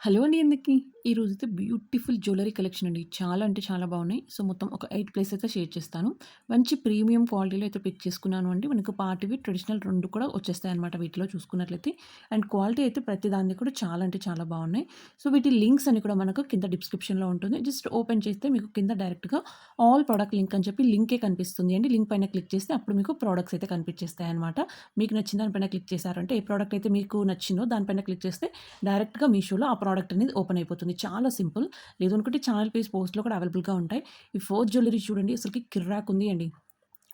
Hello అండి ఎందుకు ఈరోజు అయితే బ్యూటిఫుల్ జ్యువెలరీ కలెక్షన్ అండి. చాలా అంటే చాలా బాగున్నాయి. సో, మొత్తం ఒక ఎయిట్ ప్లేస్ అయితే షేర్ చేస్తాను. మంచి ప్రీమియం క్వాలిటీలో అయితే పిక్ చేసుకున్నాను అండి. మనకు పార్టీవి, ట్రెడిషనల్ రెండు కూడా వచ్చేస్తాయన్నమాట వీటిలో చూసుకున్నట్లయితే. అండ్ క్వాలిటీ అయితే ప్రతి దానిది కూడా చాలా అంటే చాలా బాగున్నాయి. సో, వీటి లింక్స్ అని కూడా మనకు కింద డిస్క్రిప్షన్‌లో ఉంటుంది. జస్ట్ ఓపెన్ చేస్తే మీకు కింద డైరెక్ట్‌గా ఆల్ ప్రోడక్ట్ లింక్ అని చెప్పి లింకే కనిపిస్తుంది అండి. లింక్ పైన క్లిక్ చేస్తే అప్పుడు మీకు ప్రోడక్ట్స్ అయితే కనిపించేస్తాయన్నమాట. మీకు నచ్చిన దానిపైన క్లిక్ చేశారంటే ఏ ప్రోడక్ట్ అయితే మీకు నచ్చిందో దానిపైన క్లిక్ చేస్తే డైరెక్ట్‌గా మీషోలో ఆ ప్రోడక్ట్ అనేది ఓపెన్ అయిపోతుంది. చాలా సింపుల్. లేదు అనుకుంటే ఛానల్ పేజ్ పోస్ట్‌లో కూడా అవైలబుల్‌గా ఉంటాయి. ఈ ఫోర్త్ జ్యువెలరీ చూడండి అసలుకి కిర్రాక్ ఉంది అండి.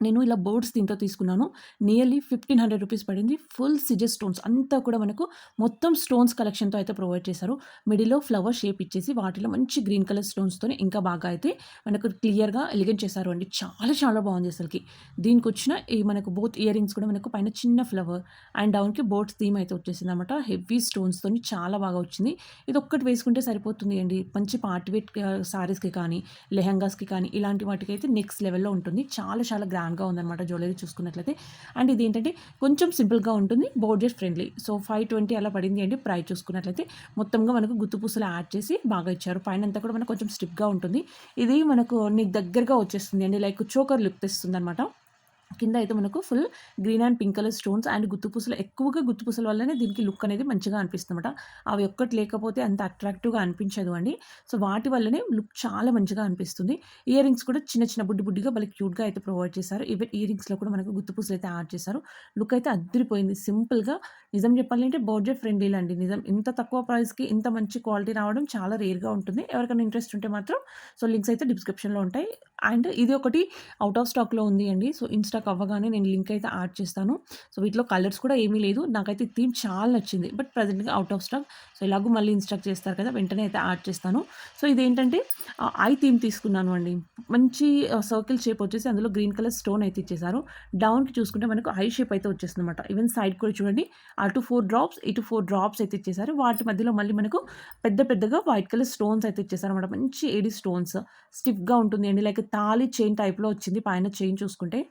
నేను ఇలా బోర్డ్స్ దీంతో తీసుకున్నాను. నియర్లీ 1500 రూపీస్ పడింది. ఫుల్ సిజెస్ స్టోన్స్ అంతా కూడా మనకు మొత్తం స్టోన్స్ కలెక్షన్‌తో అయితే ప్రొవైడ్ చేశారు. మిడిల్‌లో ఫ్లవర్ షేప్ ఇచ్చేసి వాటిలో మంచి గ్రీన్ కలర్ స్టోన్స్‌తోని ఇంకా బాగా అయితే మనకు క్లియర్‌గా ఎలిగెంట్ చేశారు అండి. చాలా చాలా బాగుంది అసలకి. దీనికొచ్చిన ఈ మనకు బోత్ ఇయర్ రింగ్స్ కూడా మనకు పైన చిన్న ఫ్లవర్ అండ్ డౌన్‌కి బోట్స్ థీమ్ అయితే వచ్చేసింది అనమాట హెవీ స్టోన్స్‌తోని చాలా బాగా వచ్చింది. ఇది ఒక్కటి వేసుకుంటే సరిపోతుంది అండి. మంచి పార్టీ వేర్ సారీస్‌కి కానీ, లెహెంగాస్‌కి కానీ ఇలాంటి వాటికి అయితే నెక్స్ట్ లెవెల్‌లో ఉంటుంది. చాలా చాలా గ్రాండ్‌గా ఉందన్నమాట జ్యువెలరీ చూసుకున్నట్లయితే. అండ్ ఇది ఏంటంటే కొంచెం సింపుల్‌గా ఉంటుంది. Budget friendly. సో, 520 అలా పడింది అండి ప్రైస్ చూసుకున్నట్లయితే. మొత్తంగా మనకు గుత్తుపూసలు యాడ్ చేసి బాగా ఇచ్చారు. పైన అంతా కూడా మనకు కొంచెం స్టిప్గా ఉంటుంది. ఇది మనకు నీకు దగ్గరగా వచ్చేస్తుంది అండి. లైక్ చోకర్ లుక్ తెస్తుందనమాట. కింద అయితే మనకు full green and pink colour stones and గుత్తుపూసలు ఎక్కువగా గుత్తుపూసల వల్లనే దీనికి లుక్ అనేది మంచిగా అనిపిస్తుందన్నమాట. అవి ఒక్కటి లేకపోతే అంత అట్రాక్టివ్‌గా అనిపించదు అండి. సో, వాటి వల్లనే లుక్ చాలా మంచిగా అనిపిస్తుంది. ఇయర్ రింగ్స్ కూడా చిన్న చిన్న బుడ్డి బుడ్డిగా భలే క్యూట్‌గా అయితే ప్రొవైడ్ చేశారు. ఈవెన్ ఇయర్ రింగ్స్‌లో కూడా మనకు గుత్తుపూసలు అయితే యాడ్ చేశారు. లుక్ అయితే అద్దరిపోయింది సింపుల్‌గా నిజం చెప్పాలంటే బడ్జెట్ ఫ్రెండ్లీ‌లో అండి. నిజం ఇంత తక్కువ ప్రైస్‌కి ఇంత మంచి క్వాలిటీ రావడం చాలా రేర్‌గా ఉంటుంది. ఎవరికైనా ఇంట్రెస్ట్ ఉంటే మాత్రం సో, లింక్స్ అయితే డిస్క్రిప్షన్‌లో ఉంటాయి. అండ్ ఇది ఒకటి అవుట్ ఆఫ్ స్టాక్‌లో ఉంది అండి. సో, ఇన్స్టాక్ అవ్వగానే నేను లింక్ అయితే యాడ్ చేస్తాను. సో, వీటిలో కలర్స్ కూడా ఏమీ లేదు. నాకైతే థీమ్ చాలా నచ్చింది. బట్ ప్రెజెంట్‌గా అవుట్ ఆఫ్ స్టాక్. సో, ఇలాగూ మళ్ళీ ఇన్‌స్టాక్ చేస్తారు కదా! వెంటనే అయితే యాడ్ చేస్తాను. సో, ఇదేంటంటే ఐ థీమ్ తీసుకున్నాను అండి. మంచి సర్కిల్ షేప్ వచ్చేసి అందులో గ్రీన్ కలర్ స్టోన్ అయితే ఇచ్చేశారు. డౌన్‌కి చూసుకుంటే మనకు ఐ షేప్ అయితే వచ్చేస్తుందన్నమాట. ఈవెన్ సైడ్ కూడా చూడండి అటు ఫోర్ డ్రాప్స్, ఇటు ఫోర్ డ్రాప్స్ అయితే ఇచ్చేశారు. వాటి మధ్యలో మళ్ళీ మనకు పెద్ద పెద్దగా వైట్ కలర్ స్టోన్స్ అయితే ఇచ్చేసారన్నమాట. మంచి ఏడి స్టోన్స్. స్టిఫ్‌గా ఉంటుంది అండి. లైక్ తాళి చైన్ టైప్‌లో వచ్చింది పైన చైన్ చూసుకుంటే.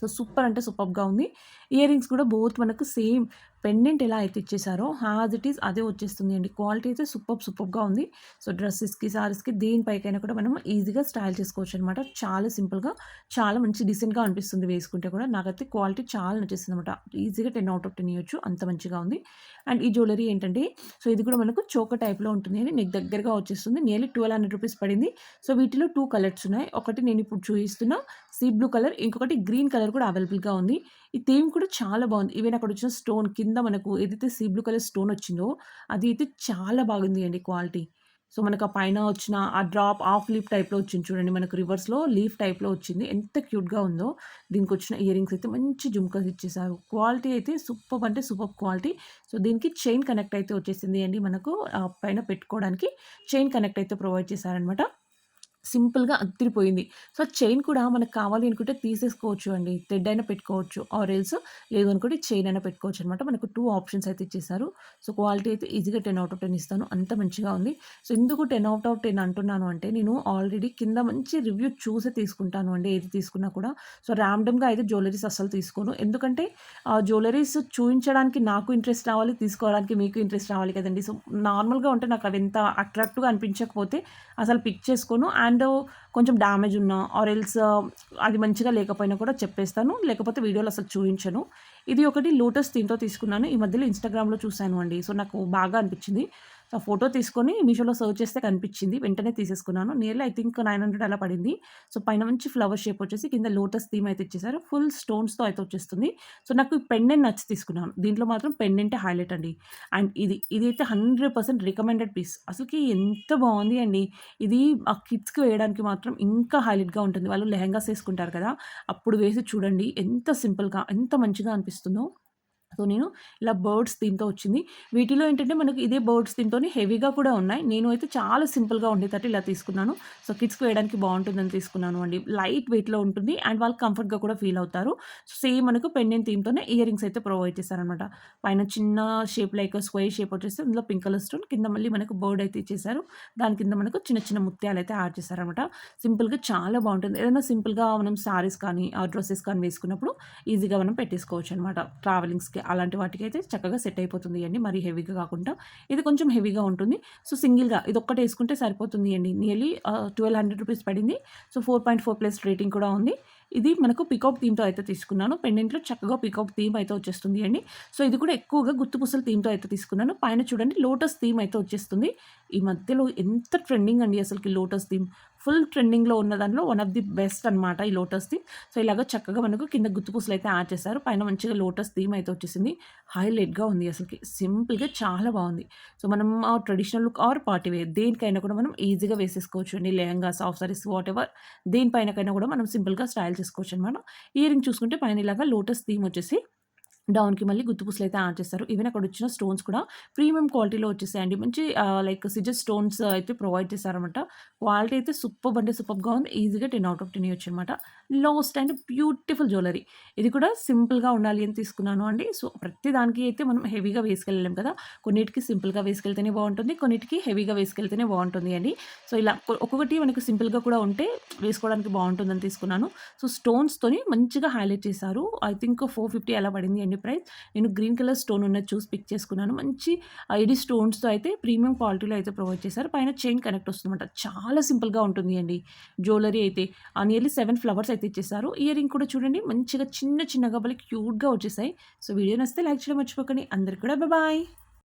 సో, సూపర్ అంటే సూపర్గా ఉంది. ఇయర్ రింగ్స్ కూడా బోత్ మనకు సేమ్ పెండెంట్ ఎలా అయితే ఇచ్చేసారో యాజ్ ఇట్ ఈజ్ అదే వచ్చేస్తుంది అండి. క్వాలిటీ అయితే సూపర్ సూపర్గా ఉంది. సో, డ్రెస్సెస్కి సారీస్‌కి దేనిపైకైనా కూడా మనం ఈజీగా స్టైల్ చేసుకోవచ్చు అనమాట చాలా సింపుల్‌గా చాలా మంచి డిసెంట్గా అనిపిస్తుంది వేసుకుంటే కూడా. నాకైతే క్వాలిటీ చాలా నచ్చేస్తుంది అనమాట ఈజీగా టెన్ అవుట్ ఆఫ్ టెన్ ఇవ్వచ్చు అంత మంచిగా ఉంది. అండ్ ఈ జ్యువెలరీ ఏంటంటే సో, ఇది కూడా మనకు చోక టైప్‌లో ఉంటుంది అని నెక్ దగ్గరగా వచ్చేస్తుంది. నియర్లీ 1200 రూపీస్ పడింది. సో, వీటిలో టూ కలర్స్ ఉన్నాయి. ఒకటి నేను ఇప్పుడు చూపిస్తున్న సీ బ్లూ కలర్, ఇంకొకటి గ్రీన్ కలర్ కూడా అవైలబుల్‌గా ఉంది. ఈ థీమ్ కూడా చాలా బాగుంది. ఈవెన్ అక్కడ వచ్చిన స్టోన్ కింద మనకు ఏదైతే సీ బ్లూ కలర్ స్టోన్ వచ్చిందో అది అయితే చాలా బాగుంది అండి క్వాలిటీ. సో, మనకు ఆ పైన వచ్చిన ఆ డ్రాప్ ఆఫ్ లీఫ్ టైప్‌లో వచ్చింది చూడండి. మనకు రివర్స్‌లో లీఫ్ టైప్‌లో వచ్చింది. ఎంత క్యూట్‌గా ఉందో. దీనికొచ్చిన ఇయర్ రింగ్స్ అయితే మంచి జుమ్కాస్ ఇచ్చేసారు. క్వాలిటీ అయితే సూపర్ అంటే సూపర్ క్వాలిటీ. సో, దీనికి చైన్ కనెక్ట్ అయితే వచ్చేసింది అండి మనకు పైన పెట్టుకోవడానికి చైన్ కనెక్ట్ అయితే ప్రొవైడ్ చేశారనమాట. సింపుల్‌గా అదిరిపోయింది సో, చైన్ కూడా మనకు కావాలి అనుకుంటే తీసేసుకోవచ్చు అండి. థ్రెడ్ అయినా పెట్టుకోవచ్చు. ఆర్ ఎల్స్ లేదు అనుకుంటే చైన్ అయినా పెట్టుకోవచ్చు అనమాట. మనకు టూ ఆప్షన్స్ అయితే ఇచ్చేసారు. సో, క్వాలిటీ అయితే ఈజీగా టెన్ అవుట్ ఆఫ్ 10 ఇస్తాను. అంత మంచిగా ఉంది. సో, ఎందుకు టెన్ అవుట్ ఆఫ్ 10 అంటున్నాను అంటే నేను ఆల్రెడీ కింద మంచి రివ్యూ చూసే తీసుకుంటాను అండి. ఏది తీసుకున్నా కూడా. సో, ర్యాండమ్‌గా అయితే జ్యువెలరీస్ అస్సలు తీసుకోను. ఎందుకంటే ఆ జ్యువెలరీస్ చూపించడానికి నాకు ఇంట్రెస్ట్ రావాలి. తీసుకోవడానికి మీకు ఇంట్రెస్ట్ రావాలి కదండి సో, నార్మల్‌గా ఉంటే నాకు అవి ఎంత అట్రాక్టివ్‌గా అనిపించకపోతే అసలు పిక్ చేసుకోను. అండ్ కొంచెం డ్యామేజ్ ఉన్నా ఆర్ ఎల్స్ uh, అది మంచిగా లేకపోయినా కూడా చెప్పేస్తాను. లేకపోతే వీడియోలు అసలు చూపించను ఇది ఒకటి లోటస్ దీంతో తీసుకున్నాను. ఈ మధ్యలో ఇన్‌స్టాగ్రామ్‌లో చూశాను అండి. సో, నాకు బాగా అనిపించింది. సో, ఫోటో తీసుకొని మీషోలో సర్చ్ చేస్తే కనిపించింది. వెంటనే తీసేసుకున్నాను. నియర్లీ ఐ థింక్ 900 అలా పడింది. సో, పైన మంచి ఫ్లవర్ షేప్ వచ్చేసి కింద లోటస్ థీమ్ అయితే ఇచ్చేసారు. ఫుల్ స్టోన్స్‌తో అయితే వచ్చేస్తుంది. సో, నాకు పెండెంట్ నచ్చి తీసుకున్నాను. దీంట్లో మాత్రం పెండెంటే హైలైట్ అండి. అండ్ ఇది ఇదైతే 100% రికమెండెడ్ పీస్. అసలుకి ఎంత బాగుంది అండి. ఇది ఆ కిడ్స్‌కి వేయడానికి మాత్రం ఇంకా హైలైట్‌గా ఉంటుంది. వాళ్ళు లెహంగాస్ వేసుకుంటారు కదా! అప్పుడు వేసి చూడండి ఎంత సింపుల్‌గా ఎంత మంచిగా అనిపిస్తుందో. సో, నేను ఇలా బర్డ్స్ థీమ్‌తో వచ్చింది. వీటిలో ఏంటంటే మనకి ఇదే బర్డ్స్ థీమ్తో హెవీగా కూడా ఉన్నాయి. నేను అయితే చాలా సింపుల్‌గా ఉండేటట్టు ఇలా తీసుకున్నాను. సో, కిడ్స్‌కి వేయడానికి బాగుంటుందని తీసుకున్నాను అండి. లైట్ వెయిట్‌లో ఉంటుంది. అండ్ వాళ్ళు కంఫర్ట్‌గా కూడా ఫీల్ అవుతారు. సేమ్ మనకు పెండెంట్ థీమ్‌తోనే ఇయర్ రింగ్స్ అయితే ప్రొవైడ్ చేశారనమాట. పైన చిన్న షేప్ లైక్ స్క్వేర్ షేప్ వచ్చేసి ఇందులో పింక్ కలర్ స్టోన్ కింద మళ్ళీ మనకు బర్డ్ అయితే ఇచ్చేసారు. దాని కింద మనకు చిన్న చిన్న ముత్యాలు అయితే యాడ్ చేశారనమాట. సింపుల్‌గా చాలా బాగుంటుంది. ఏదైనా సింపుల్‌గా మనం సారీస్ కానీ, డ్రెస్సెస్ కానీ వేసుకున్నప్పుడు ఈజీగా మనం పెట్టేసుకోవచ్చు అనమాట. ట్రావెలింగ్స్‌కి అలాంటి వాటికైతే చక్కగా సెట్ అయిపోతుంది అండి. మరీ హెవీగా కాకుండా. ఇది కొంచెం హెవీగా ఉంటుంది. సో, సింగిల్‌గా ఇది ఒక్కటి వేసుకుంటే సరిపోతుంది అండి. నియర్లీ ట్వెల్వ్ హండ్రెడ్ రూపీస్ పడింది. సో, 4.4 ప్లస్ రేటింగ్ కూడా ఉంది. ఇది మనకు పికాక్ థీమ్‌తో అయితే తీసుకున్నాను. పెండెంట్‌లో చక్కగా పికాక్ థీమ్ అయితే వచ్చేస్తుంది అండి. సో, ఇది కూడా ఎక్కువగా గుత్తుపుసల థీమ్‌తో అయితే తీసుకున్నాను. పైన చూడండి లోటస్ థీమ్ అయితే వచ్చేస్తుంది. ఈ మధ్యలో ఎంత ట్రెండింగ్ అండి అసలుకి లోటస్ థీమ్. ఫుల్ ట్రెండింగ్‌లో ఉన్న దాంట్లో వన్ ఆఫ్ ది బెస్ట్ అనమాట ఈ లోటస్ థీమ్. సో, ఇలాగ చక్కగా మనకు కింద గుత్తు అయితే యాడ్ చేశారు. పైన మంచిగా లోటస్ థీమ్ అయితే వచ్చేసింది. హైలైట్‌గా ఉంది అసలుకి సింపుల్‌గా చాలా బాగుంది సో, మనం ఆ traditional look or party wear దేనికైనా కూడా మనం ఈజీగా వేసేసుకోవచ్చు అండి. Lehenga soft saris whatever దేనిపైనకైనా కూడా మనం సింపుల్‌గా స్టైల్ చేసుకోవచ్చనమాట. ఇయరింగ్ చూసుకుంటే పైన ఇలాగా లోటస్ థీమ్ వచ్చేసి డౌన్‌కి మళ్ళీ గుత్తు అయితే యాడ్ చేస్తారు. ఈవెన్ అక్కడ వచ్చిన స్టోన్స్ కూడా ప్రీమియం క్వాలిటీలో వచ్చేసాయండి. మంచి లైక్ సిజెస్ స్టోన్స్ అయితే ప్రొవైడ్ చేశారనమాట. క్వాలిటీ అయితే సూపర్ అంటే సూపర్గా ఉంది. ఈజీగా టెన్ అవుట్ ఆఫ్ టెన్ ఇవ్వచ్చు అనమాట లాస్ట్ అండ్ బ్యూటిఫుల్ జ్యువెలరీ. ఇది కూడా సింపుల్‌గా ఉండాలి అని తీసుకున్నాను అండి. సో, ప్రతి దానికి అయితే మనం హెవీగా వేసుకెళ్ళలేం కదా! కొన్నిటికి సింపుల్‌గా వేసుకెళ్తేనే బాగుంటుంది కొన్నిటికి హెవీగా వేసుకెళ్తేనే బాగుంటుంది అండి. సో, ఇలా ఒక్కొక్కటి మనకు సింపుల్‌గా కూడా ఉంటే వేసుకోవడానికి బాగుంటుందని తీసుకున్నాను. సో, స్టోన్స్‌తోని మంచిగా హైలైట్ చేశారు. ఐ థింక్ 450 అలా పడింది అండి ప్రైస్. నేను గ్రీన్ కలర్ స్టోన్ ఉన్నది చూసి పిక్ చేసుకున్నాను. మంచి ఐడి స్టోన్స్‌తో అయితే ప్రీమియం క్వాలిటీలో అయితే ప్రొవైడ్ చేశారు. పైన చైన్ కనెక్ట్ వస్తుందన్నమాట. చాలా సింపుల్‌గా ఉంటుంది అండి. జ్యువెలరీ అయితే ఆహ్, నియర్లీ సెవెన్ ఫ్లవర్స్ అయితే ఇచ్చేసారు. ఇయరింగ్ కూడా చూడండి మంచిగా చిన్న చిన్నగా బలి క్యూట్‌గా వచ్చేసాయి. సో, వీడియో నచ్చితే లైక్ చేయడం మర్చిపోకండి. అందరికి కూడా బాయ్.